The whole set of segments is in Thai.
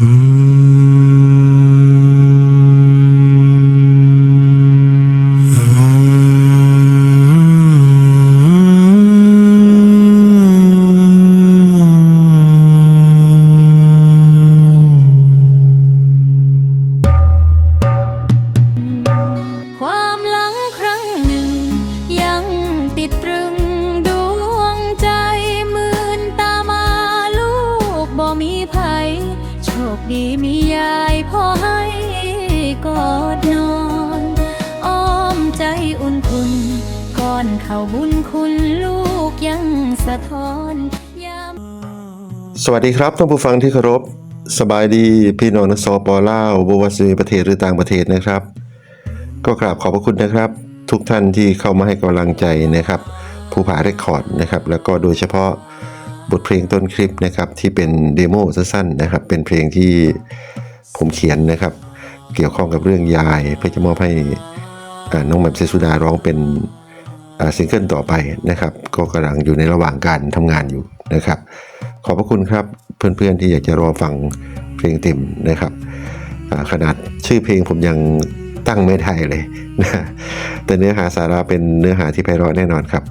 ค เข้าบุญคุณลูกยังสะท้อนยามสวัสดีครับท่านผู้ฟังที่เคารพ สบายดีพี่น้องนักสปลาวบวาซีประเทศหรือต่างประเทศนะครับ ก็กราบขอบพระคุณนะครับ ทุกท่านที่เข้ามาให้กำลังใจนะครับผู้ผาเรคคอร์ดนะครับแล้วก็โดยเฉพาะบทเพลงต้นคลิปนะครับที่เป็นเดโมสั้นๆนะครับเป็นเพลงที่ผมเขียนนะครับ เกี่ยวข้องกับเรื่องยาย เพื่อจะมอบให้น้องแหม่มเซสุดาร้องเป็น ซิงเกิลต่อไปนะครับ ก็กำลังอยู่ในระหว่างการทำงานอยู่นะครับ ขอบพระคุณครับเพื่อนๆที่อยากจะรอฟังเพลงเต็มนะครับขนาดชื่อเพลงผมยังตั้งไม่ได้เลยนะแต่เนื้อหาสาระเป็นเนื้อหาที่ไพเราะแน่นอนครับ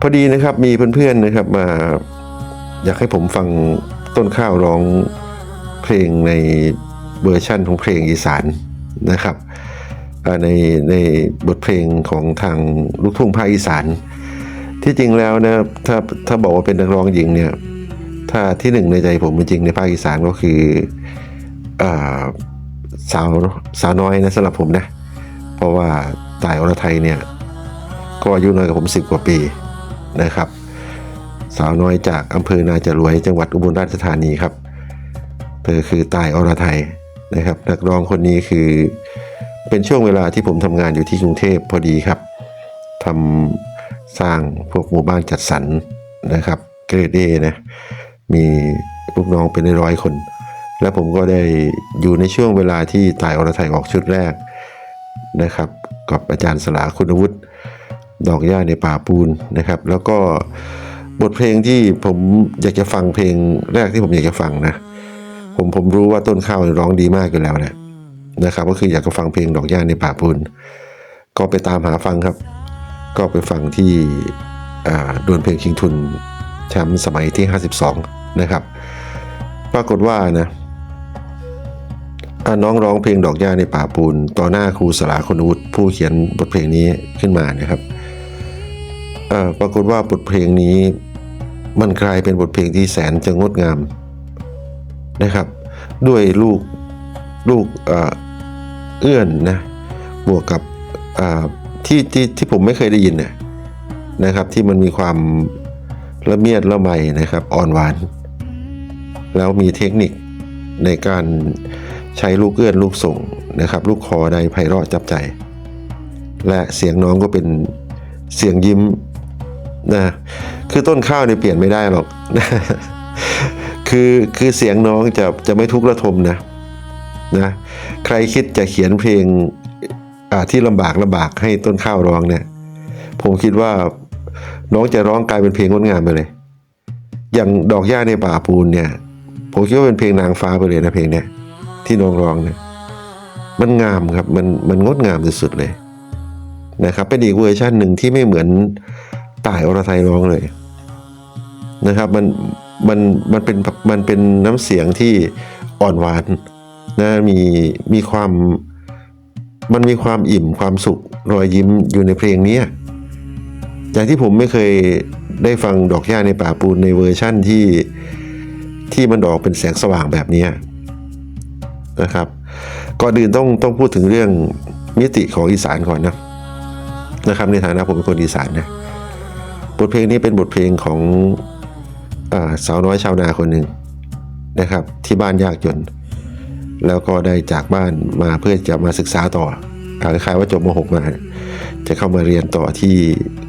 พอดีนะครับมีเพื่อนๆนะครับมาอยากให้ผมฟังต้นข้าวร้องเพลงในเวอร์ชั่นของเพลงอีสานนะครับ ในในบทเพลงของทางลูกทุ่งภาคอีสาน ที่จริงแล้วนะถ้าถ้าบอกว่าเป็นนักร้องหญิงเนี่ยถ้าที่หนึ่งในใจผมจริงในภาคอีสานก็คืออสาวสาวน้อยนะสำหรับผมนะ เพราะว่าต่ายอรไทยเนี่ยก็อายุน้อยกว่าผมสิบกว่าปีนะครับ สาวน้อยจากอำเภอนาจรวยจังหวัดอุบลราชธานีครับเธอคือตายอรไทยนะครับ นักร้องคนนี้คือ เป็นช่วงเวลาที่ผมทำงานอยู่ที่กรุงเทพพอดีครับทำสร้างพวกหมู่บ้านจัดสรรนะครับเกรดเอนะมีลูกน้องเป็นร้อยคน และผมก็ได้อยู่ในช่วงเวลาที่ตายอรไทยออกชุดแรกนะครับ กับอาจารย์สลาคุณวุฒิดอกหญ้าในป่าปูนนะครับ แล้วก็บทเพลงที่ผมอยากจะฟังเพลงแรกที่ผมอยากจะฟังนะ ผมผมรู้ว่าต้นข้าวร้องดีมากอยู่แล้วนะ นะครับก็คืออยากจะฟังเพลงดอกหญ้าในป่าปูนก็ไปตามหาฟังครับ ก็ไปฟังที่ดวลเพลงชิงทุนแชมป์สมัยที่ 52 นะครับ ปรากฏว่านะอน้องร้องเพลงดอกหญ้าในป่าปูน ต่อหน้าครูสลาคุณวุฒิผู้เขียนบทเพลงนี้ขึ้นมานะครับอ่าปรากฏว่าบทเพลงนี้มันกลายเป็นบทเพลงที่แสนจะงดงามนะครับ ด้วยลูกลูก เอื้อนนะบวกกับที่ที่ที่ผมไม่เคยได้ยินนะครับ ที่มันมีความละเมียดละไมนะครับอ่อนหวาน แล้วมีเทคนิคในการใช้ลูกเอื้อนลูกส่งนะครับ ลูกคอได้ไพเราะจับใจ และเสียงน้องก็เป็นเสียงยิ้มนะคือต้นข้าวเนี่ยเปลี่ยนไม่ได้หรอก คือคือเสียงน้องจะจะไม่ทุกข์ระทมนะ นะใครคิดจะเขียนเพลงที่ลำบากลำบากให้ต้นข้าวร้องเนี่ย ผมคิดว่าน้องจะร้องกลายเป็นเพลงงดงามไปเลย อย่างดอกหญ้าในป่าปูนเนี่ย ผมคิดว่าเป็นเพลงนางฟ้าไปเลยนะเพลงเนี้ยที่น้องร้องเนี่ย มันงามครับมันมันงดงามสุดๆเลยนะครับเป็นอีกเวอร์ชันหนึ่งที่ไม่เหมือนต่ายอรไทยร้องเลยนะครับมันมันมันเป็นมันเป็นน้ำเสียงที่อ่อนหวาน นะมีมีความมันมีความอิ่มความสุขรอยยิ้มอยู่ในเพลงนี้อย่างที่ผมไม่เคยได้ฟังดอกหญ้าในป่าปูนในเวอร์ชั่นที่ที่มันออกเป็นแสงสว่างแบบนี้นะครับก่อนอื่นต้องต้องพูดถึงเรื่องมิติของอีสานก่อนนะนะครับในฐานะผมเป็นคนอีสานนะบทเพลงนี้เป็นบทเพลงของอสาวน้อยชาวนาคนหนึ่งนะครับ ที่บ้านยากจน แล้วก็ได้จากบ้านมาเพื่อจะมาศึกษาต่อคล้ายๆว่าจบม .6 มา จะเข้ามาเรียนต่อที่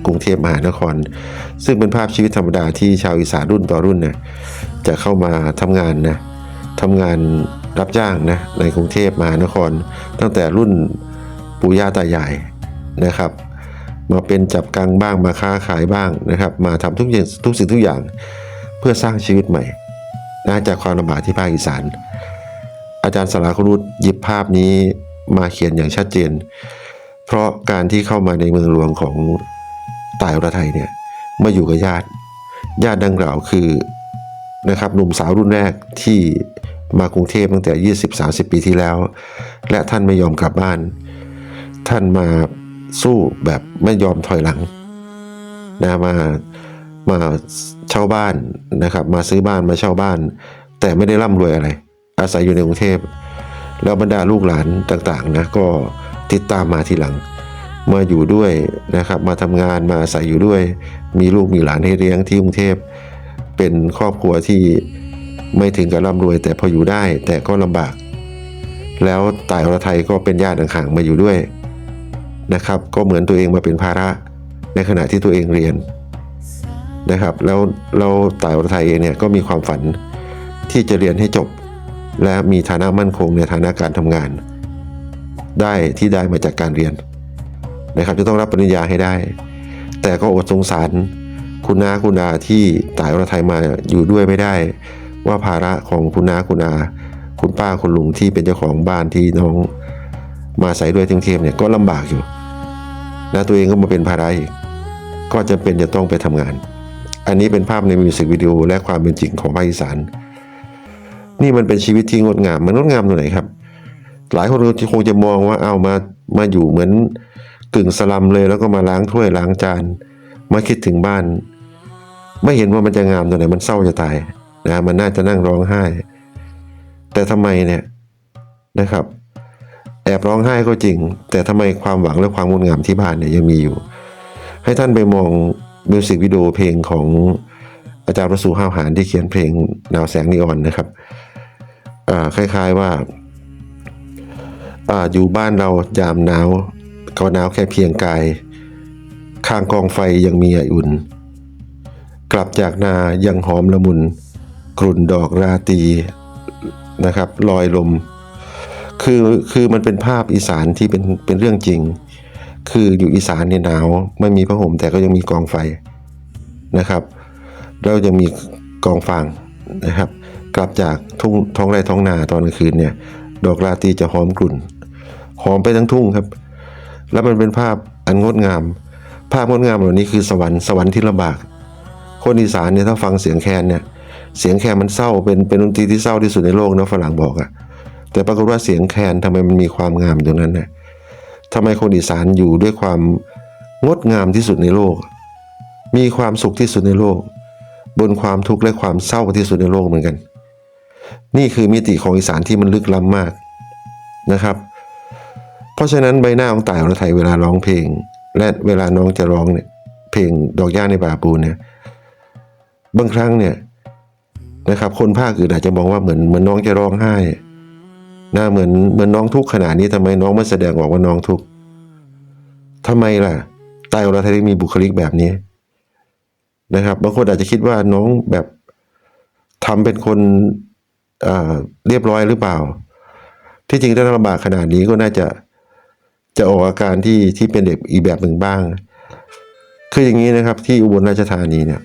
กรุงเทพมหานคร ซึ่งเป็นภาพชีวิตธรรมดาที่ชาวอีสานรุ่นต่อรุ่นเนี่ยจะเข้ามาทำงานนะทำงานรับจ้างนะในกรุงเทพมหานคร ตั้งแต่รุ่นปู่ย่าตายายนะครับ มาเป็นจับกังบ้างมาค้าขายบ้างนะครับ มาทำทุกอย่างทุกสิ่งทุกอย่าง เพื่อสร้างชีวิตใหม่นะจากความลำบากที่ภาคอีสาน อาจารย์สลาครุฑหยิบภาพนี้มาเขียนอย่างชัดเจน เพราะการที่เข้ามาในเมืองหลวงของตายอรไทยเนี่ยมาอยู่กับญาติ ญาติดังกล่าวคือนะครับหนุ่มสาวรุ่นแรกที่มากรุงเทพตั้งแต่ 20-30 ปีที่แล้ว และท่านไม่ยอมกลับบ้าน ท่านมาสู้แบบไม่ยอมถอยหลังนะมามาเช่าบ้านนะครับ มาซื้อบ้านมาเช่าบ้าน แต่ไม่ได้ร่ำรวยอะไร อาศัยอยู่ในกรุงเทพ แล้วบรรดาลูกหลานต่างๆนะก็ติดตามมาทีหลังมาอยู่ด้วยนะครับ มาทำงานมาอาศัยอยู่ด้วย มีลูกมีหลานให้เลี้ยงที่กรุงเทพ เป็นครอบครัวที่ไม่ถึงกับร่ำรวย แต่พออยู่ได้แต่ก็ลำบาก แล้วต่ายอรไทยก็เป็นญาติห่างๆมาอยู่ด้วยนะครับ ก็เหมือนตัวเองมาเป็นภาระในขณะที่ตัวเองเรียนนะครับ แล้วเราต่ายอรไทยเองเนี่ยก็มีความฝันที่จะเรียนให้จบ และมีฐานะมั่นคงในฐานะการทำงาน ได้ที่ได้มาจากการเรียนนะครับจะต้องรับปริญญาให้ได้ แต่ก็อดสงสารคุณน้าคุณอาที่ตายรไทยมาอยู่ด้วยไม่ได้ ว่าภาระของคุณน้าคุณอา คุณป้าคุณลุงที่เป็นเจ้าของบ้านที่น้องมาใส่ด้วยที่กรุงเทพเนี่ยก็ลำบากอยู่แล้วตัวเองก็มาเป็นภาระอีกก็จำเป็นจะต้องไปทำงาน อันนี้เป็นภาพในมิวสิกวิดีโอและความเป็นจริงของภาคอีสาน นี่มันเป็นชีวิตที่งดงามมันงดงามตรงไหนครับ หลายคนคงจะมองว่าเอามามาอยู่เหมือนกึ่งสลัมเลยแล้วก็มาล้างถ้วยล้างจานมาคิดถึงบ้าน ไม่เห็นว่ามันจะงามตรงไหนมันเศร้าจะตายนะมันน่าจะนั่งร้องไห้ แต่ทำไมเนี่ยนะครับ แอบร้องไห้ก็จริง แต่ทำไมความหวังและความงดงามที่บ้านเนี่ยยังมีอยู่ ให้ท่านไปมองมิวสิกวิดีโอเพลงของอาจารย์ประสูห้าวหารที่เขียนเพลงดาวแสงนีออนนะครับ คล้าย ๆว่าอ่าอยู่บ้านเรายามหนาวก็หนาวแค่เพียงกาย ข้างกองไฟยังมีไออุ่น กลับจากนายังหอมละมุน กลุ่นดอกราตีนะครับลอยลม คือคือมันเป็นภาพอีสานที่เป็นเป็นเรื่องจริง คืออยู่อีสานเนี่ยหนาวไม่มีผ้าห่มแต่ก็ยังมีกองไฟนะครับ แล้วยังมีกองฟางนะครับ กลับจากทุ่งท้องไร่ท้องนาตอนกลางคืนเนี่ย ดอกราตรีจะหอมกลุ่น หอมไปทั้งทุ่งครับ แล้วมันเป็นภาพอันงดงาม ภาพงดงามเหล่านี้คือสวรรค์สวรรค์ที่ลำบาก คนอีสานเนี่ยถ้าฟังเสียงแคนเนี่ย เสียงแคนมันเศร้าเป็นเป็นดนตรีที่เศร้าที่สุดในโลกนะฝรั่งบอกอะแต่ปรากฏว่าเสียงแคนทำไมมันมีความงามอยู่ตรงนั้นเนี่ยทำไมคนอีสานอยู่ด้วยความงดงามที่สุดในโลก มีความสุขที่สุดในโลก บนความทุกข์และความเศร้าที่สุดในโลกเหมือนกัน นี่คือมิติของอีสานที่มันลึกล้ำมากนะครับ เพราะฉะนั้นใบหน้าของต่ายอรไทยเวลาร้องเพลง และเวลาน้องจะร้องเนี่ยเพลงดอกย่าในป่าปูเนี่ยบางครั้งเนี่ยนะครับ คนภาคอื่นอาจจะมองว่าเหมือนเหมือนน้องจะร้องไห้หนะเหมือนเหมือนน้องทุกข์ขนาดนี้ทำไมน้องไม่แสดงออกว่าน้องทุกข์ทำไมล่ะต่ายอรไทยมีบุคลิกแบบนี้นะครับ บางคนอาจจะคิดว่าน้องแบบทำเป็นคน เรียบร้อยหรือเปล่า ที่จริงถ้าลำบากขนาดนี้ก็น่าจะจะออกอาการที่ที่เป็นเด็กอีกแบบหนึ่งบ้าง คืออย่างนี้นะครับ ที่อุบลราชธานีเนี่ย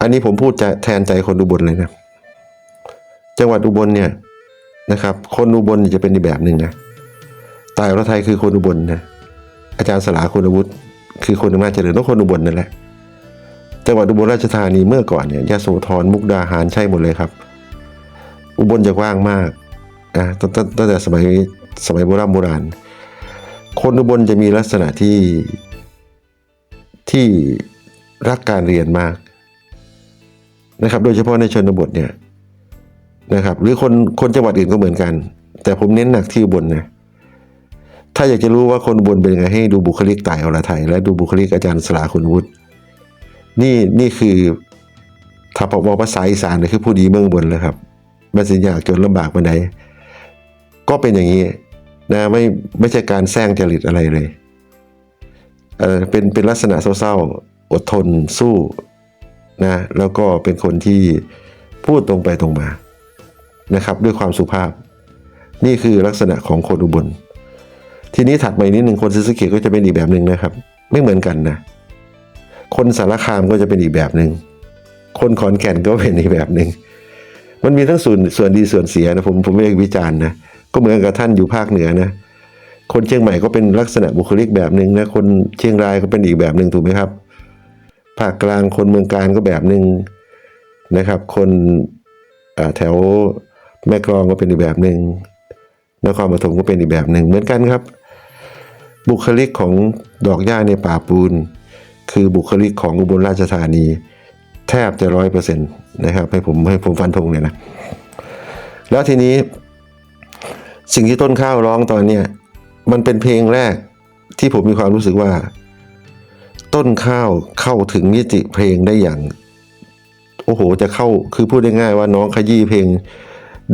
อันนี้ผมพูดจะแทนใจคนอุบลเลยนะ จังหวัดอุบลเนี่ยนะครับ คนอุบลจะเป็นอีกแบบหนึ่งนะตายอรไทยคือคนอุบลนะอาจารย์สลาคุณวุฒิคือคนอำนาจเจริญต้องคนอุบลนั่นแหละจังหวัดอุบลราชธานีเมื่อก่อนเนี่ยยโสธรมุกดาหารใช่หมดเลยครับ อุบลจะกว้างมากนะตั้งแต่สมัยสมัยโบราณโบราณ คนอุบลจะมีลักษณะที่ที่รักการเรียนมากนะครับ โดยเฉพาะในชนบทเนี่ยนะครับ หรือคนคนจังหวัดอื่นก็เหมือนกัน แต่ผมเน้นหนักที่อุบลนะถ้าอยากจะรู้ว่าคนอุบลเป็นยังไงให้ดูบุคลิกต่ายอรไทย และดูบุคลิกอาจารย์สลาคุณวุฒินี่นี่คือถ้าผมบอกภาษาอีสานนี่คือผู้ดีเมืองอุบนแล้วครับ มันสิยากจนลำบากบันไดก็เป็นอย่างนี้นะไม่ไม่ใช่การแซงจริตอะไรเลยเออเป็นเป็นลักษณะเศร้าๆอดทนสู้นะแล้วก็เป็นคนที่พูดตรงไปตรงมานะครับ ด้วยความสุภาพ นี่คือลักษณะของคนอุบล ทีนี้ถัดมาอีกนิดหนึ่งคนศรีสเกษก็จะเป็นอีกแบบหนึ่งนะครับ ไม่เหมือนกันนะคนสารคามก็จะเป็นอีกแบบหนึ่งคนขอนแก่นก็เป็นอีกแบบหนึ่ง มันมีทั้งส่วนส่วนดีส่วนเสียนะผมผมไม่ได้วิจารณ์นะก็เหมือนกับท่านอยู่ภาคเหนือนะคนเชียงใหม่ก็เป็นลักษณะบุคลิกแบบหนึ่งนะคนเชียงรายก็เป็นอีกแบบหนึ่งถูกไหมครับ ภาคกลางคนเมืองการก็แบบหนึ่งนะครับ คนแถวแม่กลองก็เป็นอีกแบบหนึ่งนครปฐมก็เป็นอีกแบบหนึ่งเหมือนกันครับ บุคลิกของดอกหญ้าในป่าปูน คือบุคลิกของอุบลราชธานี แทบจะร้อยเปอร์เซ็นต์นะครับให้ผมให้ผมฟันธงเนี่ยนะ แล้วทีนี้สิ่งที่ต้นข้าวร้องตอนเนี้ยมันเป็นเพลงแรกที่ผมมีความรู้สึกว่า ต้นข้าวเข้าถึงมิติเพลงได้อย่าง โอ้โห จะเข้าคือพูดได้ง่ายว่าน้องขยี้เพลง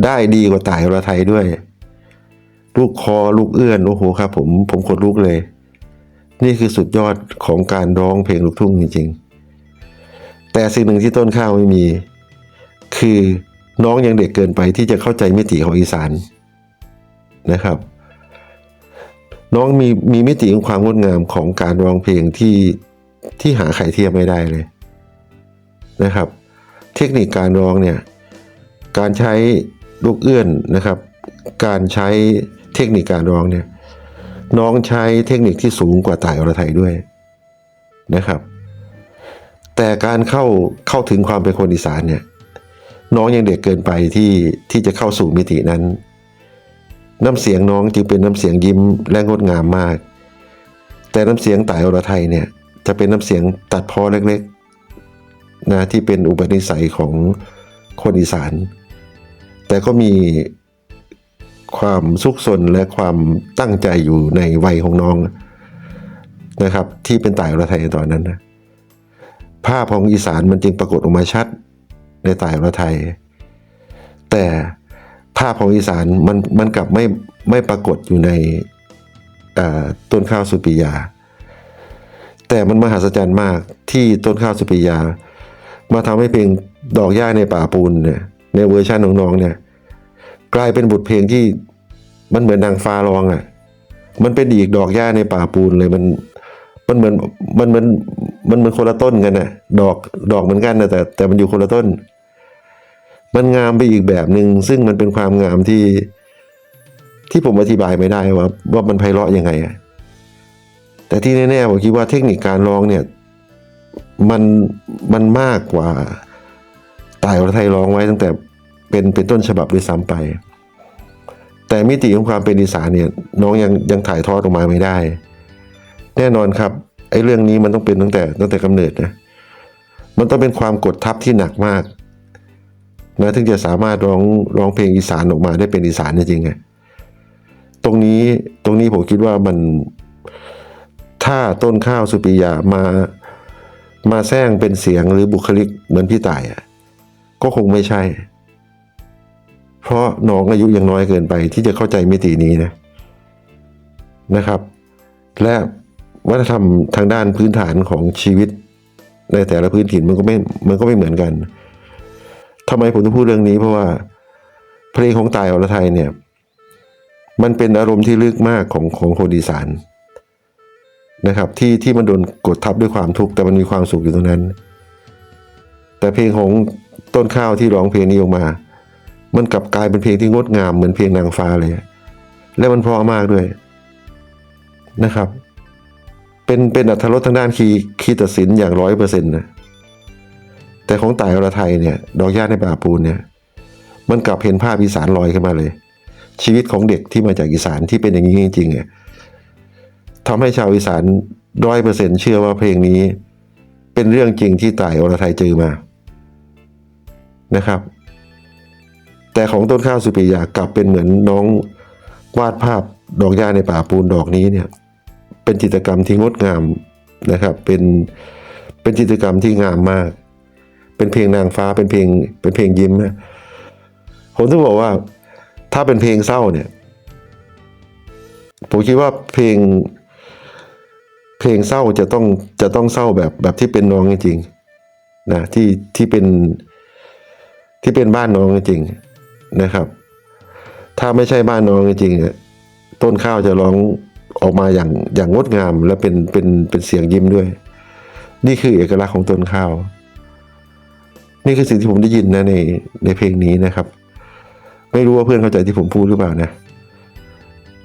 ได้ดีกว่าต่ายอรไทยด้วย ลูกคอลูกเอื้อนโอ้โหครับ ผมผมขนลุกเลย นี่คือสุดยอดของการร้องเพลงลูกทุ่งจริงๆ แต่สิ่งหนึ่งที่ต้นข้าวไม่มี คือน้องยังเด็กเกินไปที่จะเข้าใจมิติของอีสานนะครับ น้องมีมีมิติของความงดงามของการร้องเพลงที่ที่หาใครเทียบไม่ได้เลยนะครับ เทคนิคการร้องเนี่ยการใช้ลูกเอื้อนนะครับ การใช้เทคนิคการร้องเนี่ยน้องใช้เทคนิคที่สูงกว่าต่ายอรไทยด้วยนะครับ แต่การเข้าเข้าถึงความเป็นคนอีสานเนี่ยน้องยังเด็กเกินไปที่ที่จะเข้าสู่มิตินั้น น้ำเสียงน้องจึงเป็นน้ำเสียงยิ้มและงดงามมาก แต่น้ำเสียงต่ายอรไทยเนี่ยจะเป็นน้ำเสียงตัดพ้อเล็กๆนะที่เป็นอุปนิสัยของคนอีสาน แต่ก็มีความสุขสนและความตั้งใจอยู่ในวัยของน้องนะครับ ที่เป็นต่ายอรไทยในตอนนั้นนะ ภาพของอีสานมันจึงปรากฏออกมาชัดในต่ายอรไทย แต่ภาพของอีสานมันมันกลับไม่ไม่ปรากฏอยู่ในต้นข้าวสุปิยา แต่มันมหัศจรรย์มากที่ต้นข้าวสุปิยา มาทำให้เพลงดอกหญ้าในป่าปูนเนี่ยในเวอร์ชันน้องๆเนี่ยกลายเป็นบทเพลงที่มันเหมือนนางฟ้าร้องอะ่ะ มันเป็นอีกดอกหญ้าในป่าปูนเลยมันมันเหมือนมันเหมือน มันเหมือนคนละต้นกันนะดอกดอกเหมือนกันนะแต่แต่มันอยู่คนละต้น มันงามไปอีกแบบหนึ่งซึ่งมันเป็นความงามที่ที่ผมอธิบายไม่ได้ว่าว่ามันไพเราะยังไงอะแต่ที่แน่ๆผมคิดว่าเทคนิคการร้องเนี่ยมันมันมากกว่าตายอรไทยร้องไว้ตั้งแต่เป็นเป็นต้นฉบับด้วยซ้ำไป แต่มิติของความเป็นอีสานเนี่ยน้องยังยังถ่ายทอดออกมาไม่ได้ แน่นอนครับ ไอ้เรื่องนี้มันต้องเป็นตั้งแต่ตั้งแต่กำเนิดนะมันต้องเป็นความกดทับที่หนักมากนะถึงจะสามารถร้องร้องเพลงอีสานออกมาได้เป็นอีสานจริงๆไงตรงนี้ตรงนี้ผมคิดว่ามันถ้าต้นข้าวสุปิยามามาแซงเป็นเสียงหรือบุคลิกเหมือนพี่ต่ายอะก็คงไม่ใช่ เพราะน้องอายุยังน้อยเกินไปที่จะเข้าใจมิตินี้นะนะครับ และ วัฒนธรรมทางด้านพื้นฐานของชีวิต ในแต่ละพื้นถิ่นมันก็ไม่มันก็ไม่เหมือนกันทำไมผมต้องพูดเรื่องนี้เพราะว่าเพลงของตายอรไทยเนี่ย มันเป็นอารมณ์ที่ลึกมากของของคนอีสานนะครับที่ที่มันโดนกดทับด้วยความทุกข์แต่มันมีความสุขอยู่ตรงนั้น แต่เพลงของต้นข้าวที่ร้องเพลงนี้ออกมา มันกลับกลายเป็นเพลงที่งดงามเหมือนเพลงนางฟ้าเลย และมันเพราะมากด้วยนะครับ เป็นเป็นอัธรสทางด้านคีคีตัดสินอย่างร้อยเปอร์เซ็นต์นะแต่ของต่ายอรไทยเนี่ยดอกหญ้าในป่าปูนเนี่ยมันกลับเห็นภาพอีสานลอยขึ้นมาเลย ชีวิตของเด็กที่มาจากอีสานที่เป็นอย่างนี้จริงๆเนี่ยทำให้ชาวอีสานร้อยเปอร์เซ็นต์เชื่อว่าเพลงนี้ เป็นเรื่องจริงที่ต่ายอรไทยเจอมานะครับ แต่ของต้นข้าวสุปิยากลับเป็นเหมือนน้องวาดภาพดอกหญ้าในป่าปูนดอกนี้เนี่ย เป็นจิตรกรรมที่งดงามนะครับ เป็นเป็นจิตรกรรมที่งามมาก เป็นเพลงนางฟ้าเป็นเพลงเป็นเพลงยิ้มนะผมต้องบอกว่า ถ้าเป็นเพลงเศร้าเนี่ยผมคิดว่าเพลง เพลงเศร้าจะต้องจะต้องเศร้าแบบแบบที่เป็นน้องจริงๆนะที่ที่เป็นที่เป็นบ้านน้องจริงๆนะครับ ถ้าไม่ใช่บ้านน้องจริงๆเนี่ยต้นข้าวจะร้อง ออกมาอย่างอย่างงดงามและเป็นเป็นเป็นเสียงยิ้มด้วย นี่คือเอกลักษณ์ของต้นข้าว นี่คือสิ่งที่ผมได้ยินนะในในเพลงนี้นะครับ ไม่รู้ว่าเพื่อนเข้าใจที่ผมพูดหรือเปล่านะ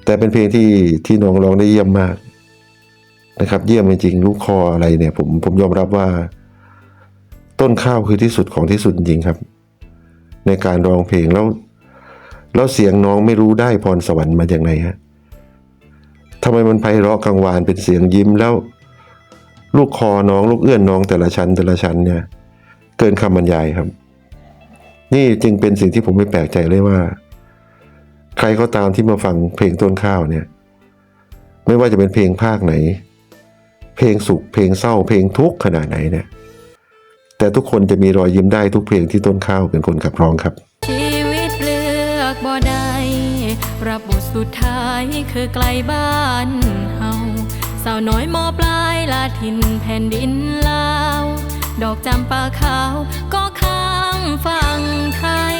แต่เป็นเพลงที่ที่น้องร้องได้เยี่ยมมากนะครับ เยี่ยมจริงๆลูกคออะไรเนี่ย ผมผมยอมรับว่า ต้นข้าวคือที่สุดของที่สุดจริงครับ ในการร้องเพลงแล้วแล้วเสียงน้องไม่รู้ได้พรสวรรค์มาจากไหนฮะ ทำไมมันไพเราะกังวานเป็นเสียงยิ้มแล้ว ลูกคอน้องลูกเอื้อนน้องแต่ละชั้นแต่ละชั้นเนี่ย เกินคำบรรยายครับ นี่จึงเป็นสิ่งที่ผมไม่แปลกใจเลยว่า ใครก็ตามที่มาฟังเพลงต้นข้าวเนี่ย ไม่ว่าจะเป็นเพลงภาคไหน เพลงสุขเพลงเศร้าเพลงทุกข์ขนาดไหนเนี่ยแต่ทุกคนจะมีรอยยิ้มได้ทุกเพลงที่ต้นข้าวเป็นคนขับร้องครับ ชีวิตเลือกบ่ได สุดท้ายคือไกลบ้านเฮาสาวน้อยมอปลายลาทินแผ่นดินลาว ดอกจำปาขาวก็ข้างฝั่งไทย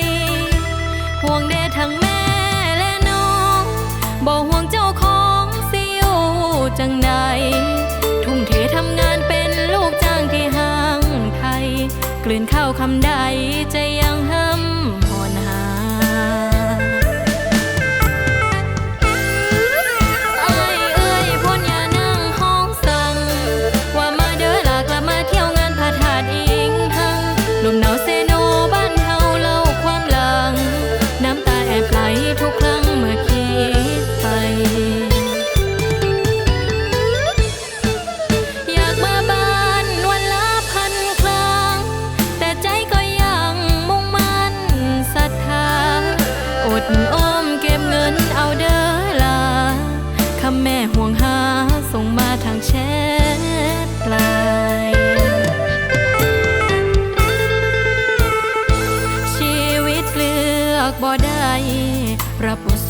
ห่วงเดทั้งแม่และน้องบ่ห่วงเจ้าของสิอยู่จังใด ทุ่มเททำงานเป็นลูกจ้างที่ห้างไทย กลืนข้าวคำใดใจยังห้ำ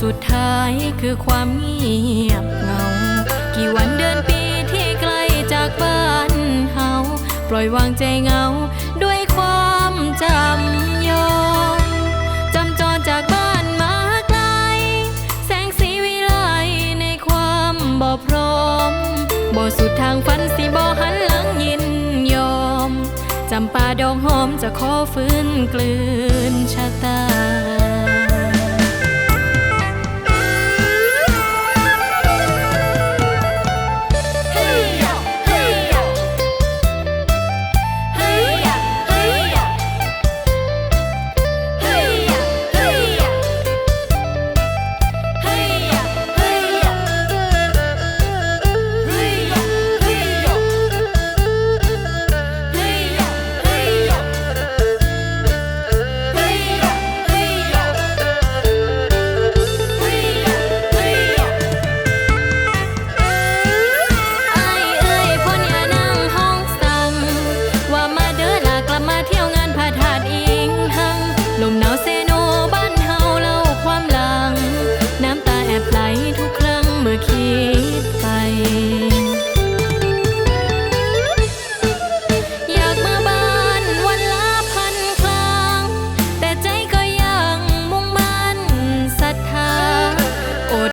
สุดท้ายคือความเงียบเงา กี่วันเดือนปีที่ไกลจากบ้านเฮาปล่อยวางใจเงาด้วยความจำยอมจำจรจากบ้านมาไกล แสงสีวิไลในความบ่พร้อมบ่สุดทางฝันสิบ่หันหลังยินยอมจำปาดอกหอมจะขอฟื้นกลืนชะตา